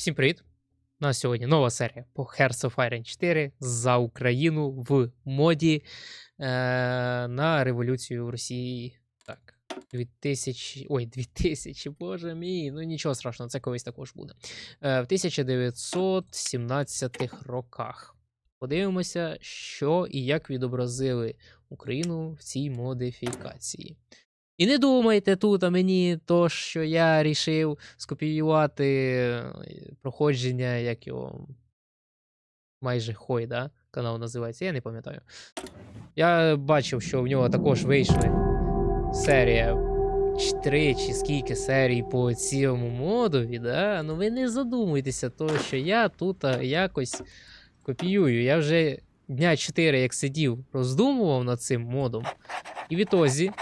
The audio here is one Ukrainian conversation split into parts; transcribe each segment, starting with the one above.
Всім привіт! У нас сьогодні нова серія по Hearts of Iron 4 за Україну в моді е, на революцію в Росії. Так, 2000. Ой, 2000, боже мій. Ну нічого страшного, це колись також буде. Е, в 1917 роках. Подивимося, що і як відобразили Україну в цій модифікації. І не думайте тут а мені то, що я рішив скопіювати е, проходження, як його майже хой, да? канал називається, я не пам'ятаю. Я бачив, що в нього також вийшли серія 3 чи скільки серій по цьому модові, да? ну ви не задумуйтеся, то, що я тут якось копіюю. Я вже дня 4 як сидів, роздумував над цим модом. І відтоді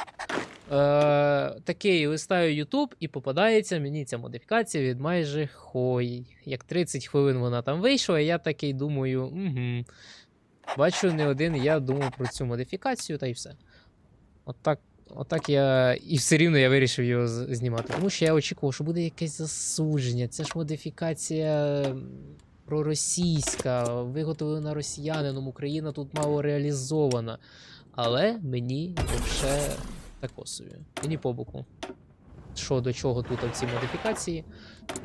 Е, такий листаю YouTube і попадається мені ця модифікація від майже хой. Як 30 хвилин вона там вийшла, я такий думаю, угу. Бачу, не один я думав про цю модифікацію, та й все. Отак. Отак я. І все рівно я вирішив його знімати. Тому що я очікував, що буде якесь засудження. Це ж модифікація проросійська, виготовлена росіянином. Україна тут мало реалізована. Але мені вже такосові. Мені по боку. Що до чого тут ці модифікації.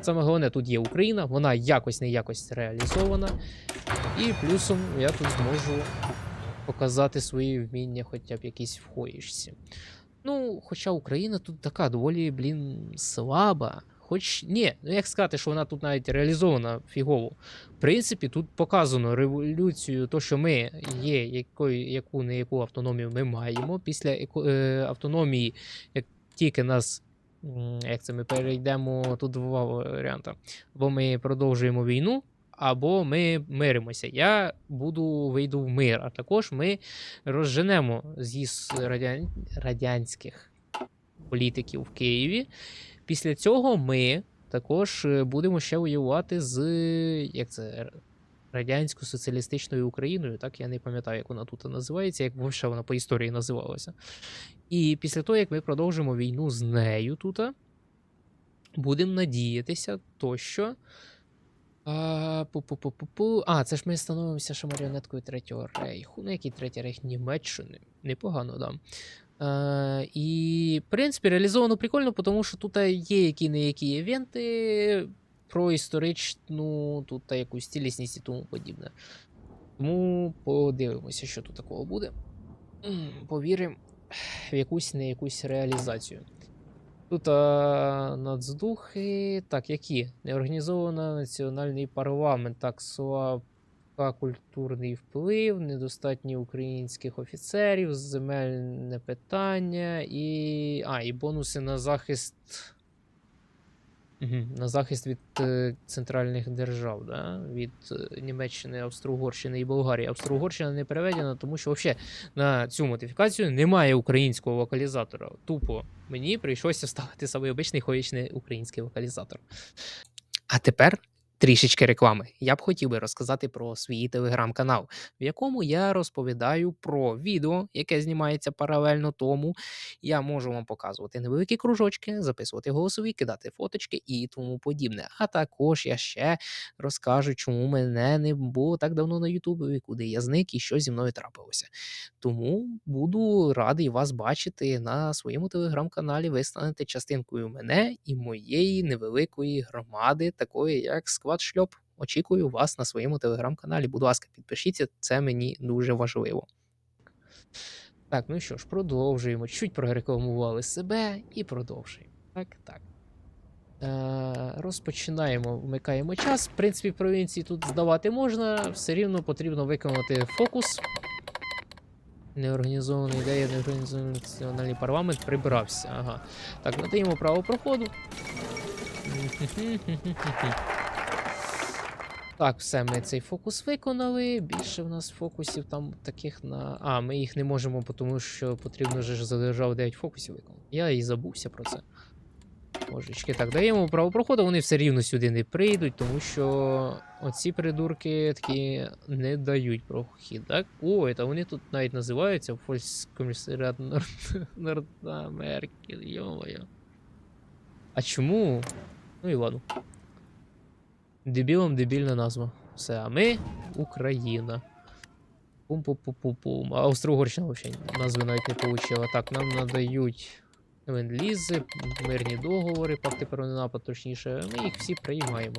Саме головне, тут є Україна, вона якось не якось реалізована. І плюсом я тут зможу показати свої вміння, хоча б якісь в хоїшці. Ну, хоча Україна тут така доволі, блін, слаба. Хоч ні, ну як сказати, що вона тут навіть реалізована фігово. В принципі, тут показано революцію, то, що ми є, якою, яку не яку автономію ми маємо. Після е, автономії, як тільки нас. Як це ми перейдемо тут два варіанти. Або ми продовжуємо війну, або ми миримося. Я буду вийду в мир, а також ми розженемо з'їзд радян... радянських політиків в Києві. Після цього ми також е, будемо ще воювати з як це, радянсько-соціалістичною Україною. Так, я не пам'ятаю, як вона тут називається, як вовше вона по історії називалася. І після того, як ми продовжимо війну з нею тут, будемо надіятися, то що. А, пу-пу-пу-пу-пу. а, це ж ми становимося ще маріонеткою Третього рейху. Ну, який третій рейх Німеччини. Непогано, да. І, в принципі, реалізовано прикольно, тому що тут є які не які івенти про історичну тут якусь цілісність і тому подібне. Тому подивимося, що тут такого буде. Повіримо в якусь не якусь реалізацію. Тут а, нацдухи. Так, які? Неорганізовано національний парламент. Так, слабка культурний вплив, недостатньо українських офіцерів, земельне питання і. А, і бонуси на захист. Мгм, На захист від е, центральних держав, да? від е, Німеччини, Австро-Угорщини і Болгарії. Австро-Угорщина не переведена, тому що взагалі на цю модифікацію немає українського вокалізатора. Тупо мені прийшлося вставити самий обичний хоїчний український вокалізатор. А тепер трішечки реклами. Я б хотів би розказати про свій телеграм-канал, в якому я розповідаю про відео, яке знімається паралельно тому. Я можу вам показувати невеликі кружочки, записувати голосові, кидати фоточки і тому подібне. А також я ще розкажу, чому мене не було так давно на Ютубі, куди я зник і що зі мною трапилося. Тому буду радий вас бачити на своєму телеграм-каналі. Ви станете частинкою мене і моєї невеликої громади, такої як Сквад Шльоп. Очікую вас на своєму телеграм-каналі. Будь ласка, підпишіться, це мені дуже важливо. Так, ну що ж, продовжуємо. Чуть прорекламували себе і продовжуємо. Так, так. Е, розпочинаємо, вмикаємо час. В принципі, провінції тут здавати можна, все рівно потрібно виконати фокус. Неорганізована ідея, неорганізований національний парламент прибрався. Ага. Так, надаємо право проходу. Так, все, ми цей фокус виконали. Більше в нас фокусів там таких на. А, ми їх не можемо, тому що потрібно ж за державу 9 фокусів виконати. Я і забувся про це. Божечки, так, даємо право проходу, вони все рівно сюди не прийдуть, тому що оці придурки такі не дають прохід, так? Ой, та вони тут навіть називаються Фольскомісаріат Нордамерики, йо-моє. А чому? Ну і ладно. Дебілом дебільна назва. Все, а ми Україна. Пум-пум-пум-пум-пум. А Австро-Угорщина взагалі назви навіть не получила. Так, нам надають ленд-лізи, мирні договори, пакти про ненапад, точніше, ми їх всі приймаємо.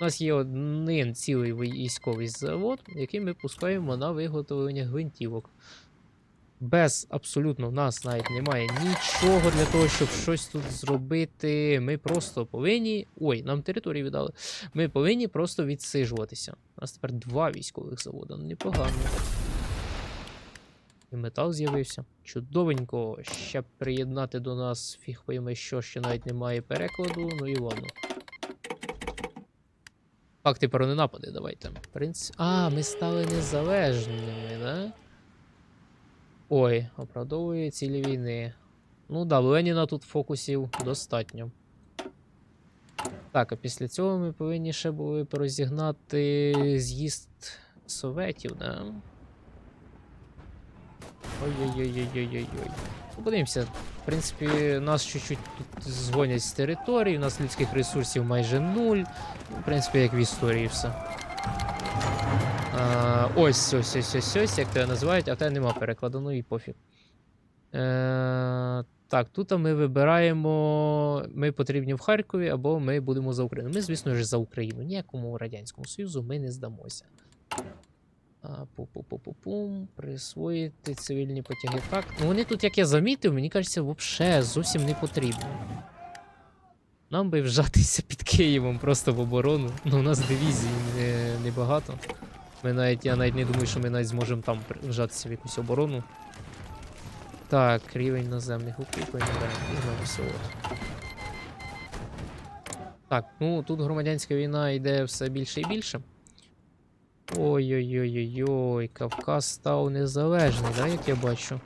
У нас є один цілий військовий завод, який ми пускаємо на виготовлення гвинтівок. Без абсолютно в нас навіть немає нічого для того, щоб щось тут зробити. Ми просто повинні. Ой, нам територію віддали. Ми повинні просто відсижуватися. У нас тепер два військових заводи. Ну, непогано. І метал з'явився. Чудовенько. Ще приєднати до нас фіг пойме що, ще навіть немає перекладу, ну і ладно. Факти про ненапади, давайте. Принц... А, ми стали незалежними, да? Ой, оправдовує цілі війни. Ну да, Леніна тут фокусів достатньо. Так, а після цього ми повинні ще були порозігнати з'їзд советів, да? Ой-ой-ой-ой-ой-ой-ой. Ну, Подивимося. В принципі, нас чуть-чуть тут згонять з території, у нас людських ресурсів майже нуль. Ну, В принципі, як в історії все. Ось, ось, ось, ось, ось, як тебе називають, а тебе нема перекладу, ну і пофіг. Е, так, тут ми вибираємо. Ми потрібні в Харкові або ми будемо за Україну. Ми, звісно ж, за Україну. Ніякому Радянському Союзу ми не здамося. Пу-пу-пу-пу-пум. Присвоїти цивільні потяги. Так. Ну вони тут, як я замітив, мені кажеться, взагалі зовсім не потрібно. Нам би вжатися під Києвом просто в оборону. Ну, у нас дивізій не, небагато. Ми навіть, я навіть не думаю, що ми навіть зможемо там вжатися в якусь оборону. Так, рівень наземних укріплень. Візьмемо все от. Так, ну тут громадянська війна йде все більше і більше. Ой-ой-ой-ой-ой, Кавказ став незалежний, да, як я бачу.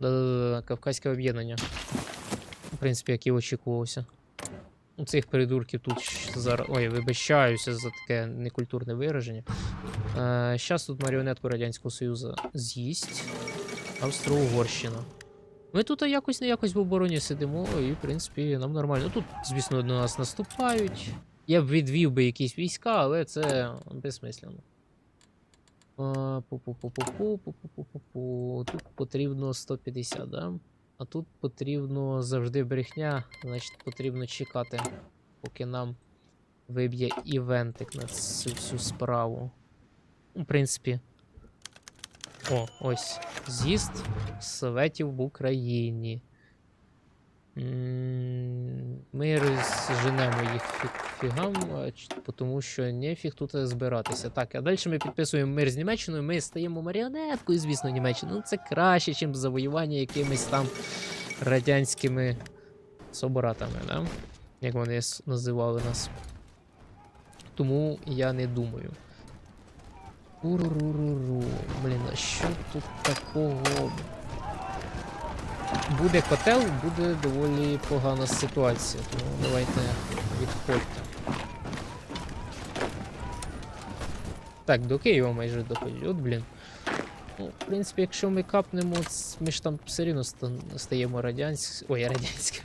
Да-да-да, Кавказьке об'єднання. В принципі, як і очікувалося. У цих придурків тут зараз. Ой, вибачаюся за таке некультурне вираження. Е, Щас тут маріонетку Радянського Союзу з'їсть. Австро-Угорщина. Ми тут якось не якось в обороні сидимо, і, в принципі, нам нормально. Тут, звісно, до нас наступають. Я б відвів би якісь війська, але це безсмислено. Пу-пу-пу-пу-пу. Тут потрібно 150, да? А тут потрібно завжди брехня, значить потрібно чекати, поки нам виб'є івентик на цю всю справу. В принципі. О, ось. З'їзд Советів в Україні. Ми розженемо їх фі- фігам, тому що нефіг тут збиратися. Так, а далі ми підписуємо мир з Німеччиною, ми стаємо маріонеткою, звісно, Німеччини. Ну це краще, ніж завоювання якимись там радянськими собратами, да? як вони називали нас. Тому я не думаю. Уруруруру. Блін, а що тут такого? Буде котел, буде доволі погана ситуація, тому давайте відходьте. Так, до Києва майже доходять. От, блін. Ну, в принципі, якщо ми капнемо, ми ж там все рівно стаємо радянськ... Ой, радянська.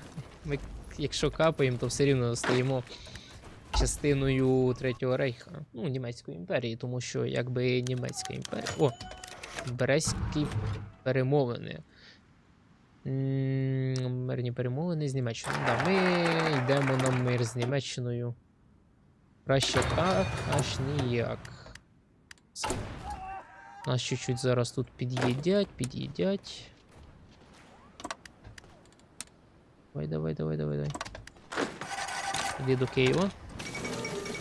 Ми, якщо капаємо, то все рівно стаємо частиною Третього Рейха, ну, Німецької імперії, тому що якби Німецька імперія. О! Брестські перемовини. Мирні перемовини з Німеччиною. Да, ми йдемо на мир з Німеччиною. Краще так, аж ніяк. Нас чуть-чуть зараз тут під'їдять, під'їдять. Давай, давай, давай, давай, давай. Іди до Києва.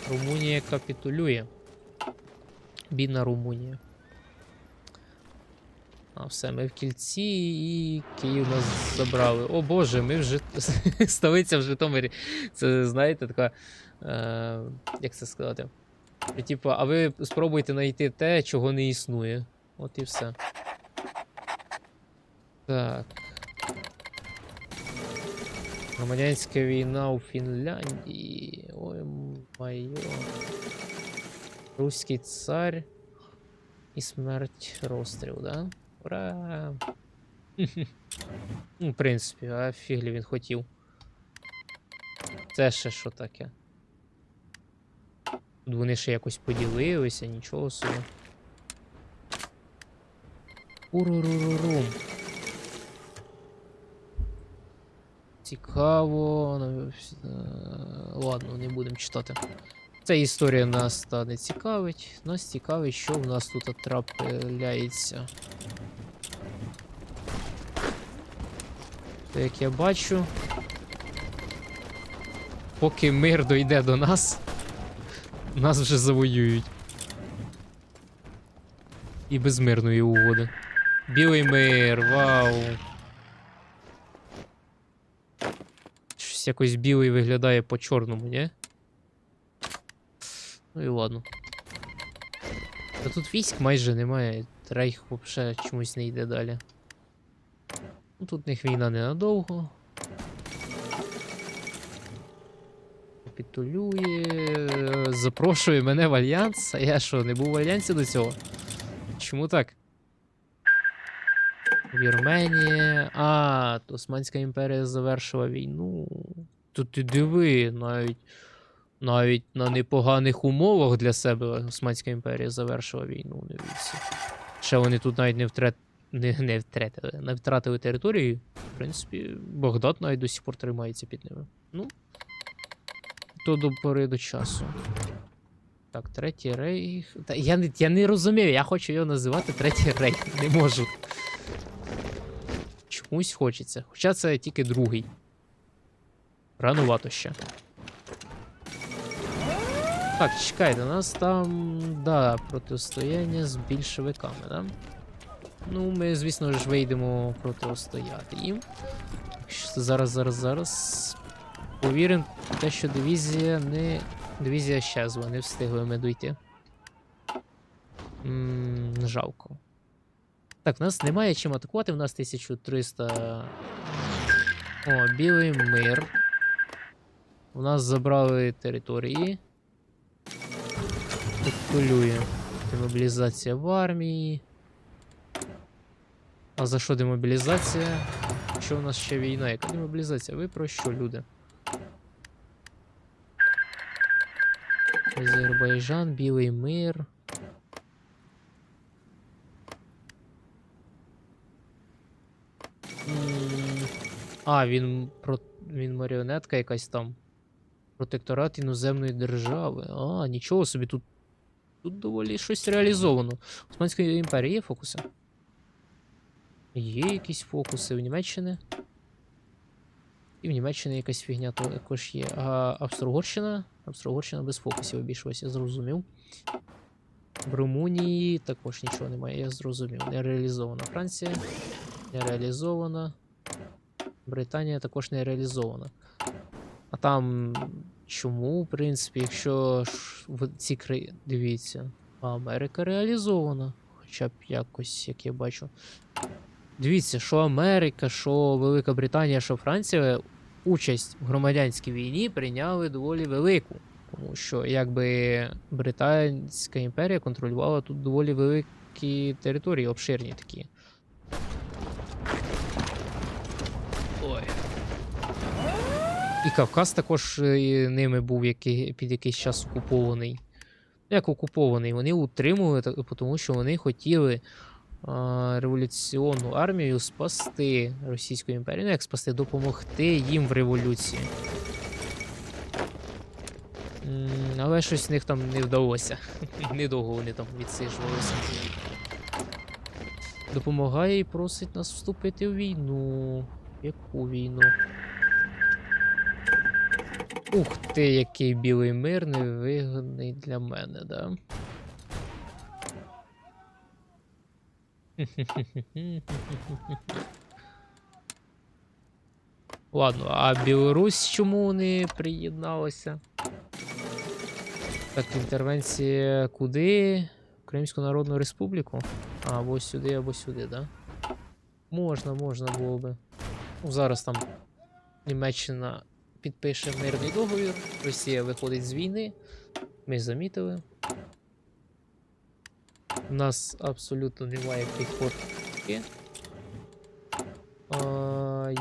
Румунія капітулює. Бідна Румунія. А все, ми в кільці і Київ нас забрали. О Боже, ми вже столиця в Житомирі. Це, знаєте, така. Е, як це сказати? І, Типу, а ви спробуйте знайти те, чого не існує. От і все. Так. Громадянська війна у Фінляндії. Ой, майо. Руський цар і смерть розстріл, да? Ура! Ну, в принципі, а фіглі він хотів. Це ще що таке? Тут вони ще якось поділилися, нічого собі. Урурурурум. Цікаво. ну, е, Ладно, не будемо читати. Ця історія нас та не цікавить. Нас цікавить, що в нас тут трапляється. То, як я бачу, поки мир дойде до нас, нас вже завоюють. І без мирної угоди. Білий мир, вау. Щось якось білий виглядає по чорному, ні? Ну і ладно. Та тут військ майже немає. Рейх взагалі чомусь не йде далі. Ну, тут них війна ненадовго. Капітулює. Запрошує мене в альянс. А я що, не був в альянсі до цього? Чому так? Вірменія. А, Османська імперія завершила війну. Тут ти диви, навіть. Навіть на непоганих умовах для себе Османська імперія завершила війну. Дивіться. Ще вони тут навіть не втрат... не, не втратили, не втратили території. В принципі, Багдад навіть до сих пор тримається під ними. Ну. То до пори до часу. Так, третій рейх. Та я, я не розумію, я хочу його називати третій рейх. Не можу. Чомусь хочеться. Хоча це тільки другий. Ранувато ще. Так, чекайте, у нас там. Да, протистояння з більшовиками, да? Ну, ми, звісно ж, вийдемо протистояти їм. Так що Зараз, зараз, зараз. Повіримо в те, що дивізія не. Дивізія щезла, не встигли ми дойти. М, жалко. Так, в нас немає чим атакувати, в нас 1300. О, білий мир. У нас забрали території. Кулює. Демобілізація в армії. А за що демобілізація? Що у нас ще війна? Яка демобілізація? Ви про що, люди? Азербайджан, Білий мир. А, він про... він маріонетка якась там. Протекторат іноземної держави. А, нічого собі тут. Тут доволі щось реалізовано. У Османської імперії є фокуси? Є якісь фокуси в Німеччини. І в Німеччині якась фігня також є. А Австро-Угорщина? Австро-Угорщина без фокусів обійшлося, я зрозумів. В Румунії також нічого немає, я зрозумів. Не реалізована Франція. Не реалізована. Британія також не реалізована. А там чому, в принципі, якщо в ці країни. Дивіться, Америка реалізована. Хоча б якось, як я бачу. Дивіться, що Америка, що Велика Британія, що Франція участь в громадянській війні прийняли доволі велику. Тому що якби Британська імперія контролювала тут доволі великі території, обширні такі. І Кавказ також е, ними був який, під якийсь час окупований. Як окупований, вони утримували, тому що вони хотіли а, революційну армію спасти Російську імперію. Ну, як спасти, допомогти їм в революції. Але щось в них там не вдалося. Недовго вони там відсиджувалися. Допомагає і просить нас вступити в війну. Яку війну? Ух ти, який білий мир невигідний для мене, да? Ладно, а Білорусь чому не приєдналася? Так, інтервенція куди? Кримську Народну Республіку? Або сюди, або сюди, да? Можна, можна було би. Ну, зараз там Німеччина підпише мирний договір, Росія виходить з війни. Ми замітили. У нас абсолютно немає піхотки.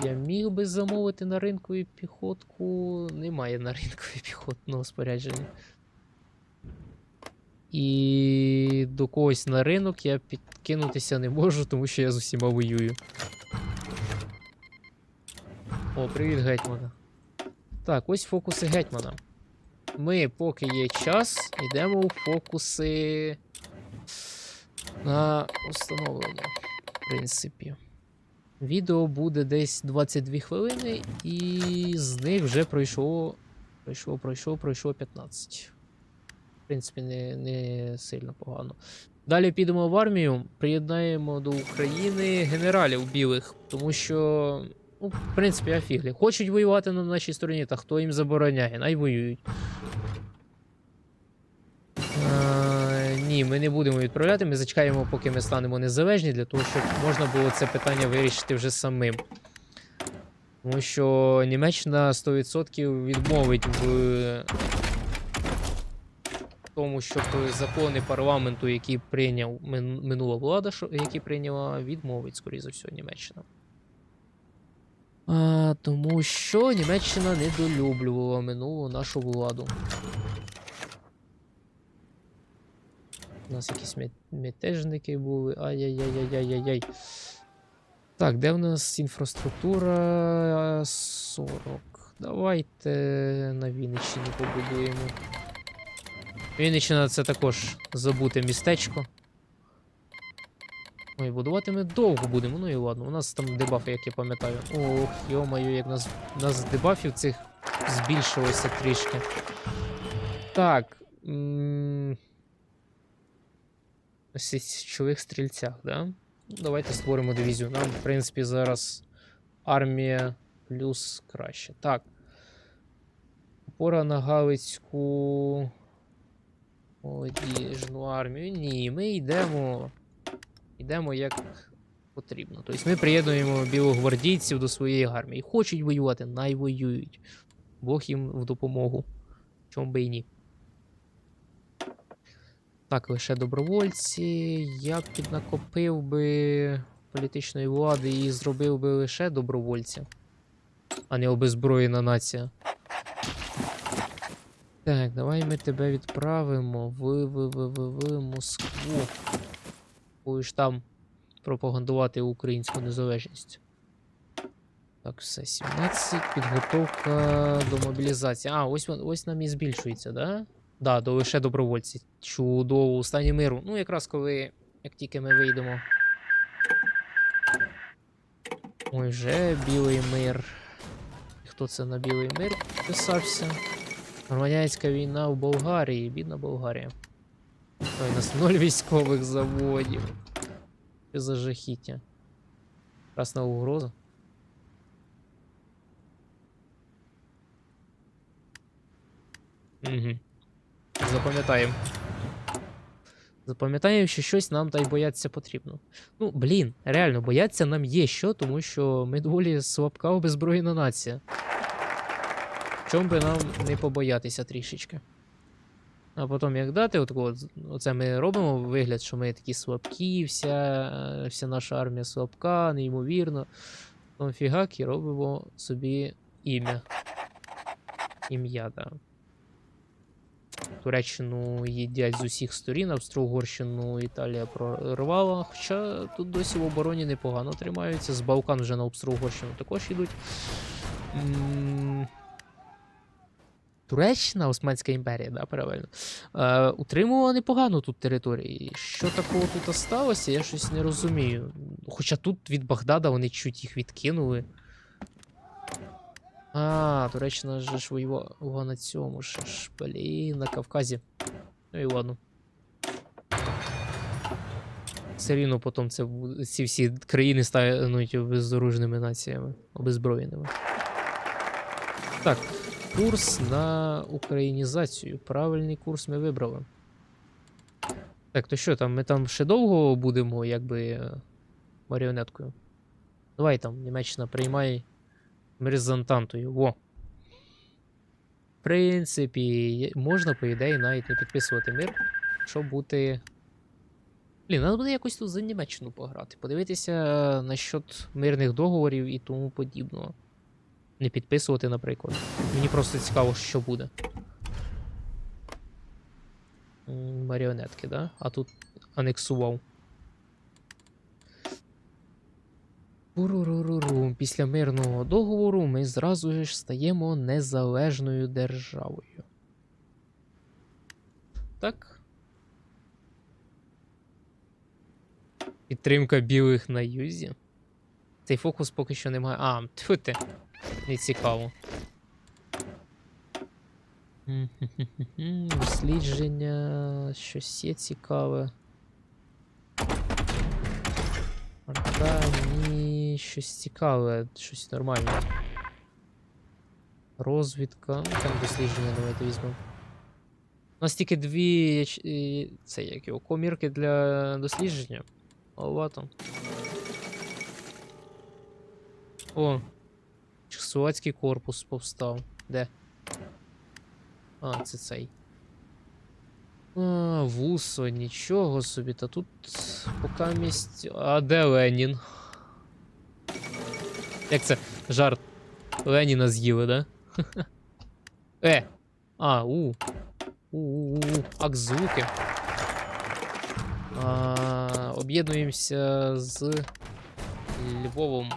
Я міг би замовити на ринку і піхотку. Немає на ринку і піхотного спорядження. І до когось на ринок я підкинутися не можу, тому що я з усіма воюю. О, привіт, гетьмана. Так, ось фокуси гетьмана. Ми, поки є час, йдемо у фокуси на встановлення. В принципі. Відео буде десь 22 хвилини, і з них вже пройшло. Пройшло, пройшло, пройшло 15. В принципі, не, не сильно погано. Далі підемо в армію, приєднаємо до України генералів білих, тому що, ну, в принципі, афіглі. Хочуть воювати на нашій стороні, та хто їм забороняє, най воюють. Е, ні, ми не будемо відправляти. Ми зачекаємо, поки ми станемо незалежні, для того, щоб можна було це питання вирішити вже самим. Тому що Німеччина 100% відмовить в тому, щоб закони парламенту, які прийняв минула влада, які прийняла, відмовить, скоріше за все, Німеччина. А, тому що Німеччина недолюблювала минулу нашу владу. У нас якісь мятежники були. Ай-яй-яй-яй-яй-яй. Так, де в нас інфраструктура 40. Давайте на Вінниччині побудуємо. Вінниччина це також забуте містечко. Ой, будувати ми довго будемо, ну і ладно. У нас там дебафи, як я пам'ятаю. Ох, йо-моє, як нас, нас дебафів цих збільшилося трішки. Так. Ось січових стрільцях, да? Давайте створимо дивізію. Нам, в принципі, зараз армія плюс краще. Так. Опора на Галицьку. Молодіжну армію. Ні, ми йдемо. Йдемо як потрібно. Тобто ми приєднуємо білогвардійців до своєї армії. Хочуть воювати, най воюють. Бог їм в допомогу. Чому би і ні. Так, лише добровольці. Я б піднакопив би політичної влади і зробив би лише добровольця, а не обезброєна нація. Так, давай ми тебе відправимо в, в, в, в, в Москву. Будеш там пропагандувати українську незалежність. Так, все, 17. Підготовка до мобілізації. А, ось, ось нам і збільшується, да? Да, лише добровольці. Чудово, у стані миру. Ну, якраз коли, як тільки ми вийдемо. Ой, вже білий мир. Хто це на білий мир писався? Громадянська війна в Болгарії, бідна Болгарія. Ой, у нас ноль військових заводів. Що за жахіття? Красна угроза. Угу. Запам'ятаємо. Запам'ятаємо, що щось нам та й бояться потрібно. Ну, блін, реально, бояться нам є що, тому що ми доволі слабка обезброєна нація. Чому би нам не побоятися трішечки? А потім як дати, от, от, оце ми робимо вигляд, що ми такі слабкі, вся, е, вся наша армія слабка, неймовірно. Потім фігак і робимо собі ім'я. Ім'я, так. Да. Туреччину їдять з усіх сторін, Австро-Угорщину Італія прорвала. Хоча тут досі в обороні непогано тримаються. З Балкан вже на Австро-Угорщину також йдуть. Туреччина, Османська імперія, да, правильно. Е, утримувала непогано тут території. Що такого тут сталося, я щось не розумію. Хоча тут від Багдада вони чуть їх відкинули. А, Туреччина же ж воювала на цьому ж, ж, блін, на Кавказі. Ну і ладно. Все рівно потім це, ці всі країни стануть безоружними націями, обезброєними. Так, курс на українізацію. Правильний курс ми вибрали. Так, то що там? Ми там ще довго будемо, якби е, маріонеткою? Давай там, Німеччина приймай мир з Антантою. Во. В принципі, можна, по ідеї, навіть не підписувати мир, щоб бути. Блін, треба буде якось тут за Німеччину пограти. Подивитися насчет мирних договорів і тому подібного. Не підписувати, наприклад. Мені просто цікаво, що буде. Маріонетки, да? А тут анексував. Уруруруру. Після мирного договору ми зразу ж стаємо незалежною державою. Так. Підтримка білих на юзі. Цей фокус поки що немає. А, тьфу ти. Не цікаво. Дослідження. Щось є цікаве. Ні, щось цікаве, щось нормальне. Розвідка. Ну, там дослідження давайте візьмемо. У нас тільки дві. і- Це як його комірки для дослідження. Маловато. О. Чехословацький корпус повстав. Де? А, це цей. А, вусо, нічого собі. Та тут поки місць. А де Ленін? Як це? Жарт. Леніна з'їли, да? Е! А, у. У-у-у. Ак звуки. Об'єднуємося з Львовом.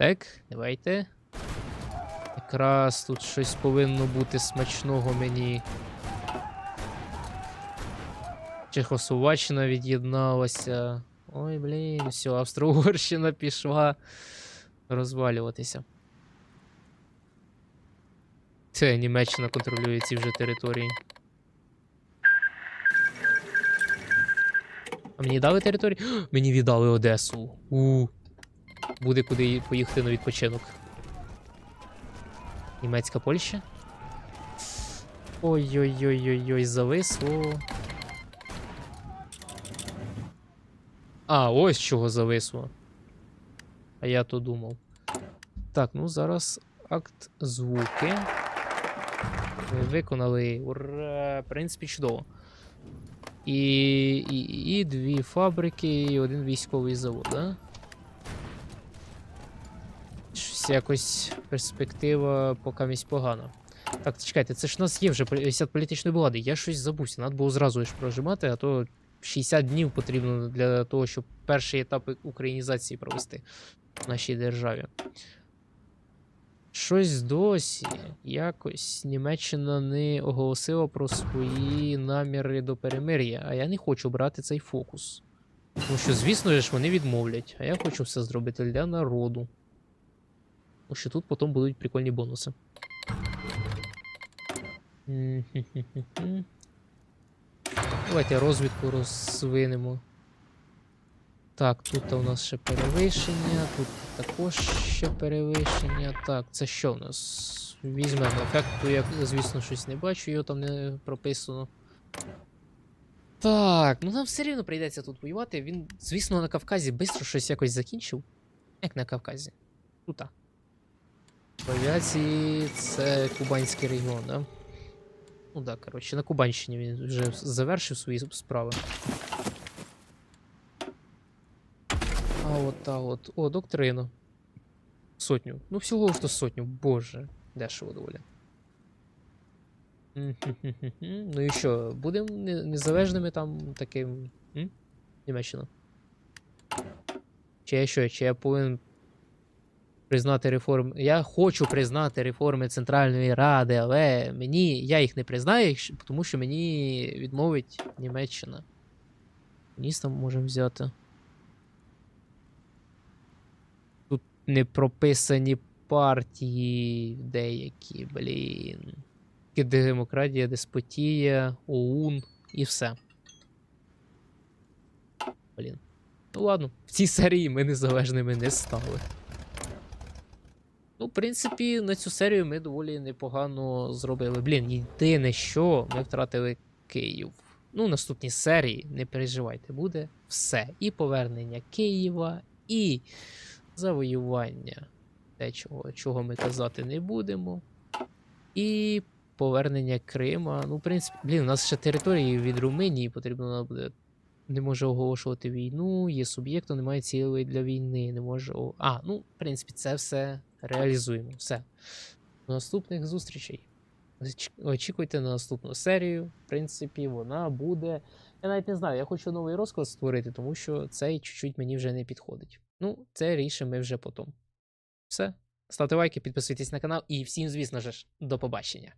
Так, давайте. Якраз тут щось повинно бути смачного мені. Чехословаччина від'єдналася. Ой, блін, все, Австро-Угорщина пішла розвалюватися. Це Німеччина контролює ці вже території. А мені дали територію? Мені віддали Одесу. У. Буде куди поїхати на відпочинок. Німецька Польща. Ой-ой-ой-ой-ой, зависло. А, ось чого зависло. А я то думав. Так, ну зараз акт звуки. Ми виконали. Ура! В принципі, чудово. І, і, і дві фабрики, і один військовий завод, да? Щось якось перспектива поки місць погана. Так, чекайте, це ж у нас є вже 50 політичної влади. Я щось забувся, треба було зразу ж прожимати, а то 60 днів потрібно для того, щоб перший етап українізації провести в нашій державі. Щось досі якось Німеччина не оголосила про свої наміри до перемир'я, а я не хочу брати цей фокус. Тому що, звісно ж, вони відмовлять, а я хочу все зробити для народу. Тому що тут потім будуть прикольні бонуси. Давайте розвідку розвинемо. Так, тут у нас ще перевищення, тут також ще перевищення. Так, це що у нас? Візьмемо ефекту, я, звісно, щось не бачу, його там не прописано. Так, ну нам все рівно прийдеться тут воювати. Він, звісно, на Кавказі швидко щось якось закінчив. Як на Кавказі? Тут. Авіації це Кубанський регіон, да? Ну так, коротше, на Кубанщині він вже завершив свої справи. А от та от. О, доктрина. Сотню. Ну, всього то сотню, боже. Дешево доволі. Ну і що, будемо незалежними там таким. Німеччина. Чи я що, чи я повинен признати реформи. Я хочу признати реформи Центральної Ради, але мені я їх не признаю, тому що мені відмовить Німеччина. Ніс можемо взяти. Тут не прописані партії деякі, блін. Демократія, деспотія, ОУН і все. Блін. Ну ладно, в цій серії ми незалежними не стали. Ну, в принципі, на цю серію ми доволі непогано зробили. Блін, єдине, що ми втратили Київ. Ну, в наступній серії, не переживайте, буде все. І повернення Києва, і завоювання. Те, чого, чого ми казати не будемо. І повернення Крима. Ну, в принципі, блін, у нас ще території від Румунії потрібно буде. Не може оголошувати війну, є суб'єктом, немає цілей для війни, не може. А, ну, в принципі, це все реалізуємо. Все. До наступних зустрічей. Очікуйте на наступну серію. В принципі, вона буде. Я навіть не знаю, я хочу новий розклад створити, тому що цей чуть-чуть мені вже не підходить. Ну, це рішимо ми вже потім. Все. Ставте лайки, підписуйтесь на канал і всім, звісно ж, до побачення.